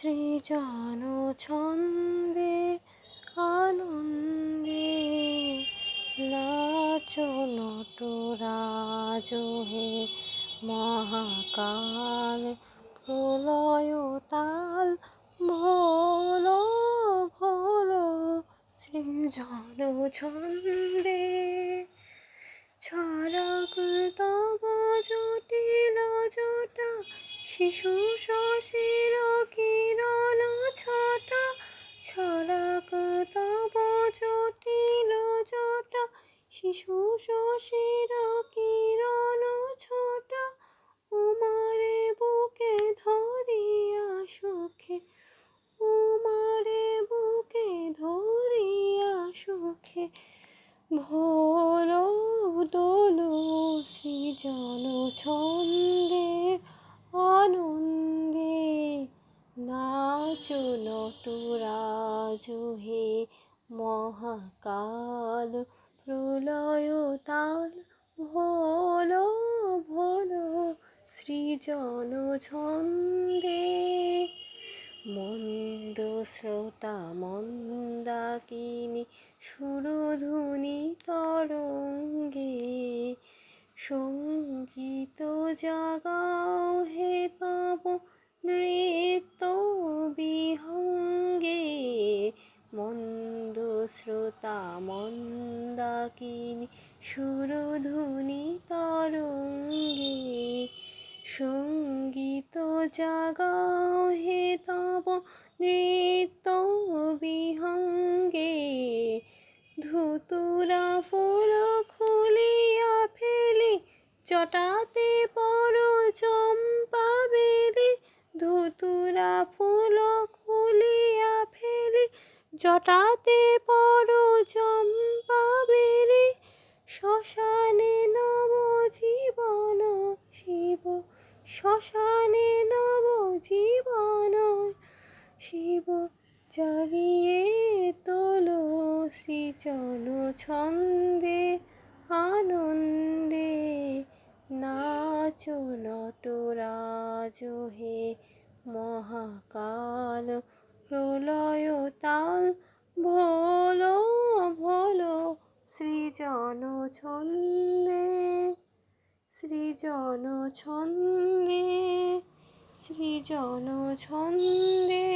সৃজন ছন্দে আনন্দে নাচো নটরাজ হে মহাকাল প্রলয় তাল ভোলো ভোলো সৃজন ছন্দে ছড়ক তব জটা শিশু শশীর কিরণ ছটা, ছড়ক তব জটিল জটা। শিশু শশীর কিরণ ছটা, উমারে বুকে ধরিয়া সুখে, উমারে বুকে ধরিয়া সুখে। ভোলো দোলো সৃজন ছন্দে আনন্দে নাচো নটরাজ হে মহাকাল প্রলয় তাল ভোলো ভোলো সৃজন ছন্দে। মন্দ শ্রোতা মন্দাকিনী সুরধুনি তরঙ্গে, সংগীত জাগাও হে তব নৃত্য শ্রোতা মন্দাকিনী সুরধুনি তরঙ্গে সংগীত জাগাও হে তব নৃত্য বিহঙ্গে। ধুতুরা ফুল খুলিয়া ফেলি, চটাতে পর চম্পা বেলি। ধুতুরা ফেলি জটাতে পর চম্পা বেলি শ্মশানে নব জীবন শিব, শ্মশানে নব জীবন শিব জাগিয়ে তোলো সৃজন ছন্দে আনন্দে। নাচো নটরাজ হে মহাকাল প্রলয় তাল ভোলো ভোলো সৃজন ছন্দে সৃজন ছন্দে সৃজন ছন্দে।